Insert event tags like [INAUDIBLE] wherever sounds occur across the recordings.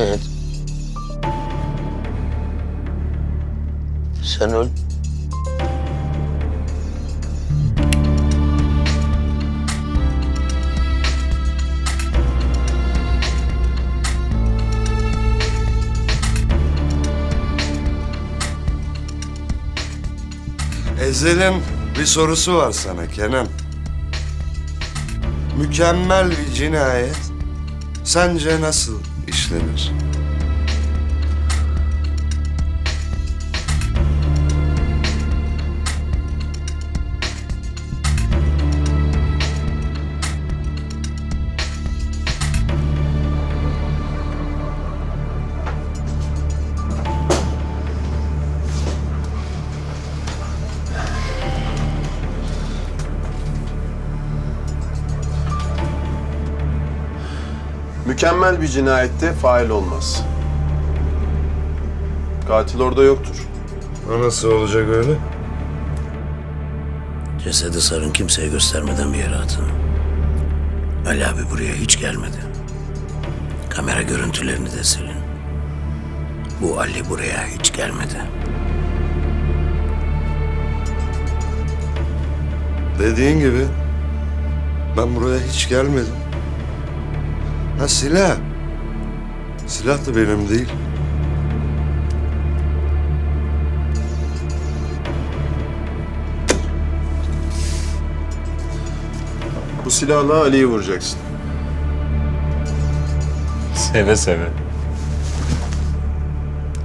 et? Sen öl. Ezel'in bir sorusu var sana Kenan. Mükemmel bir cinayet sence nasıl işlenir? Mükemmel bir cinayette fail olmaz. Katil orada yoktur. O nasıl olacak öyle? Cesedi sarın kimseye göstermeden bir yere atın. Ali abi buraya hiç gelmedi. Kamera görüntülerini de silin. Bu Ali buraya hiç gelmedi. Dediğin gibi ben buraya hiç gelmedim. Ha silah. Silah da benim değil. Bu silahla Ali'yi vuracaksın. Seve seve.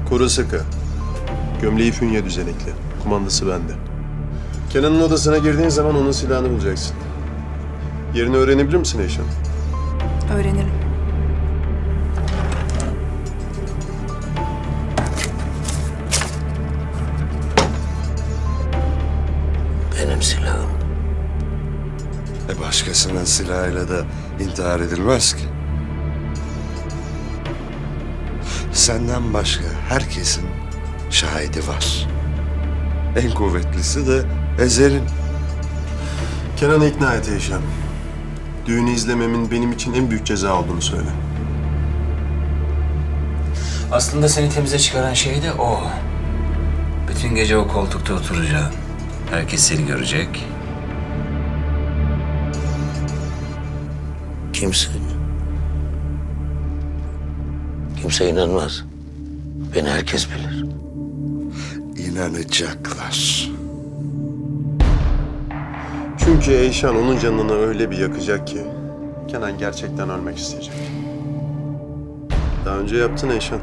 Koru sıkı. Gömleği fünye düzenekli. Kumandası bende. Kenan'ın odasına girdiğin zaman onun silahını bulacaksın. Yerini öğrenebilir misin Eyşan? Öğrenirim. Başkasının silahıyla da intihar edilmez ki. Senden başka herkesin şahidi var. En kuvvetlisi de Ezel'in. Kenan'ı ikna et Eyşan. Düğünü izlememin benim için en büyük ceza olduğunu söyle. Aslında seni temize çıkaran şey de o. Bütün gece o koltukta oturacaksın. Herkes seni görecek. Kimse... Kimse inanmaz. Beni herkes bilir. inanacaklar. Çünkü Eyşan onun canını öyle bir yakacak ki Kenan gerçekten ölmek isteyecek. Daha önce yaptın Eyşan.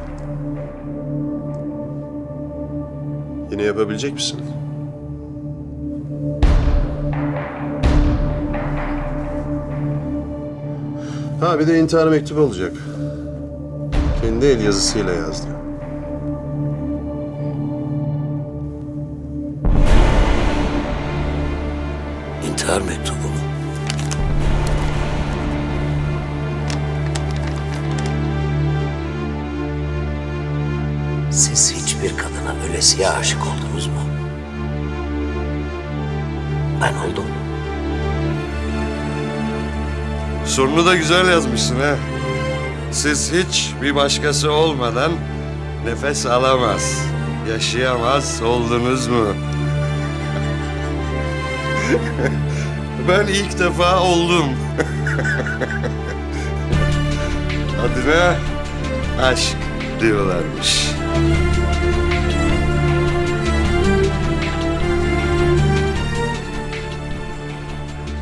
Yine yapabilecek misin? Ha bir de intihar mektubu olacak. Kendi el yazısıyla yazdı. İntihar mektubu mu? Siz hiçbir kadına ölesiye aşık oldunuz mu? Ben oldum. Sorunu da güzel yazmışsın ha. Siz hiç bir başkası olmadan nefes alamaz, yaşayamaz oldunuz mu? [LAUGHS] ben ilk defa oldum. [LAUGHS] Adına aşk diyorlarmış.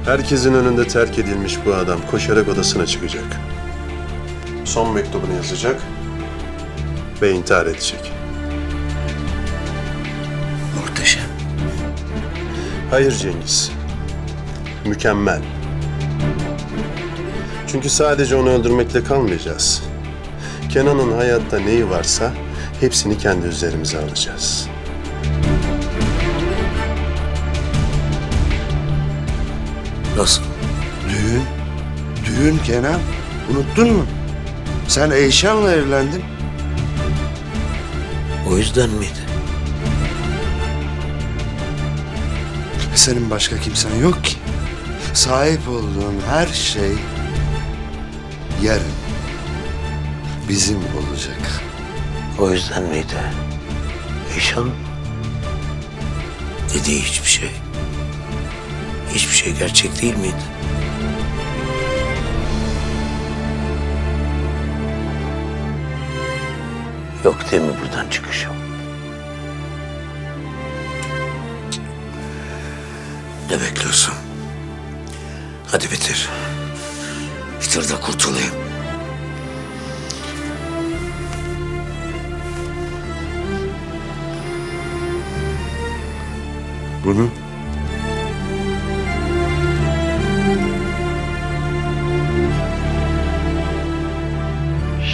Herkesin önünde terk edilmiş bu adam koşarak odasına çıkacak. Son mektubunu yazacak ve intihar edecek. Muhteşem. Hayır Cengiz. Mükemmel. Çünkü sadece onu öldürmekle kalmayacağız. Kenan'ın hayatta neyi varsa hepsini kendi üzerimize alacağız. Nasıl? Düğün. Düğün Kenan. Unuttun mu? Sen Eyşan'la evlendin. O yüzden miydi? Senin başka kimsen yok ki. Sahip olduğun her şey yarın bizim olacak. O yüzden miydi? Eyşan dediği hiçbir şey. Hiçbir şey gerçek değil miydi? Yok değil mi buradan çıkışım? Ne bekliyorsun? Hadi bitir. Bitir de kurtulayım. Bunu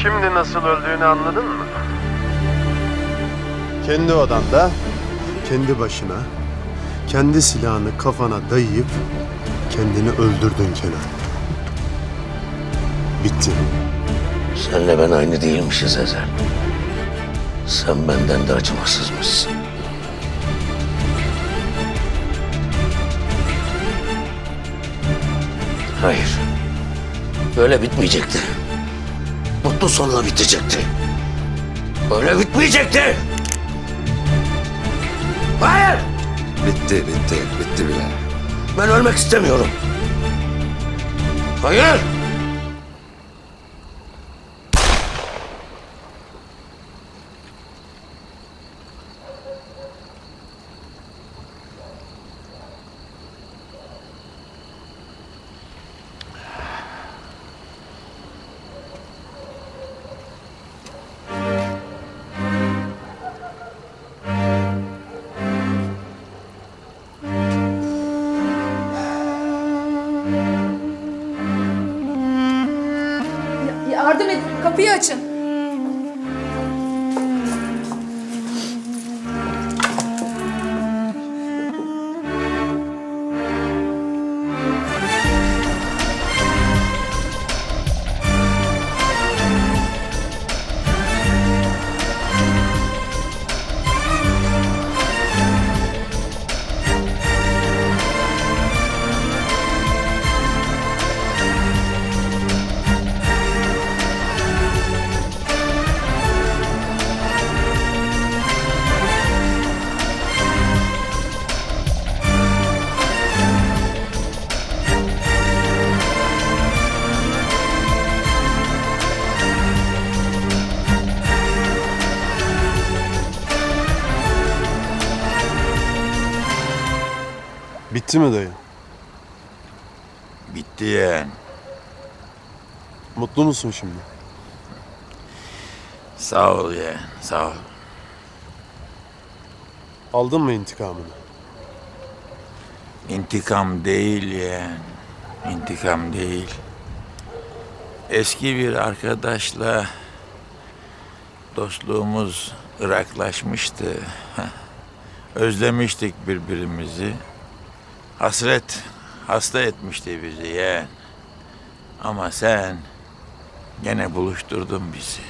Şimdi nasıl öldüğünü anladın mı? Kendi odanda, kendi başına, kendi silahını kafana dayayıp kendini öldürdün Kenan. Bitti. Senle ben aynı değilmişiz Ezel. Sen benden de acımasızmışsın. Hayır. Böyle bitmeyecekti. Mutlu sonla bitecekti. Böyle bitmeyecekti. Hayır! bitti, bitti, bitti bile. Ben ölmek istemiyorum. Hayır! Yardım edin. Kapıyı açın. Bitti mi dayı? Bitti yeğen. Mutlu musun şimdi? Sağ ol yeğen, sağ ol. Aldın mı intikamını? İntikam değil yeğen, intikam değil. Eski bir arkadaşla dostluğumuz ıraklaşmıştı. [LAUGHS] Özlemiştik birbirimizi. Hasret hasta etmişti bizi yeğen. Ama sen gene buluşturdun bizi.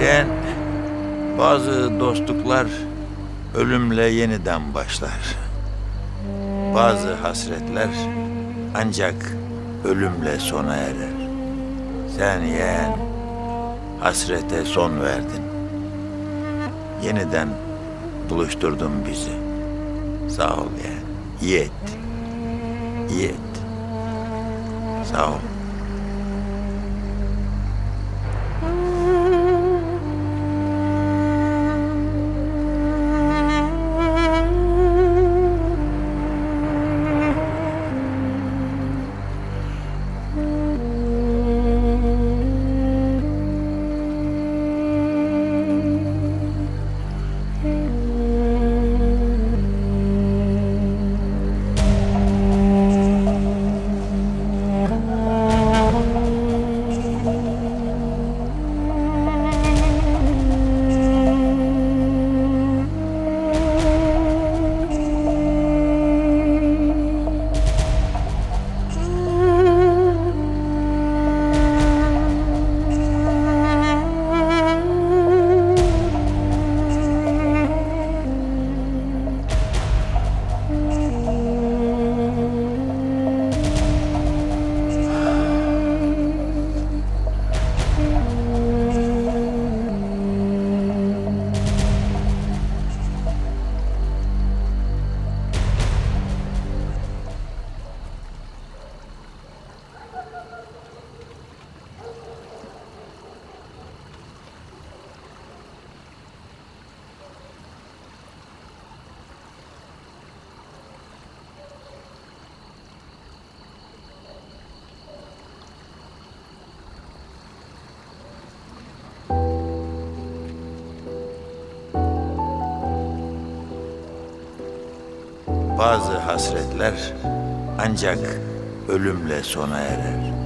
Yeğen, bazı dostluklar ölümle yeniden başlar. Bazı hasretler ancak ölümle sona erer. Sen yeğen hasrete son verdin. Yeniden buluşturdun bizi. Sağ ol yeğen. İyi ettin. İyi ettin. Sağ ol. Bazı hasretler ancak ölümle sona erer.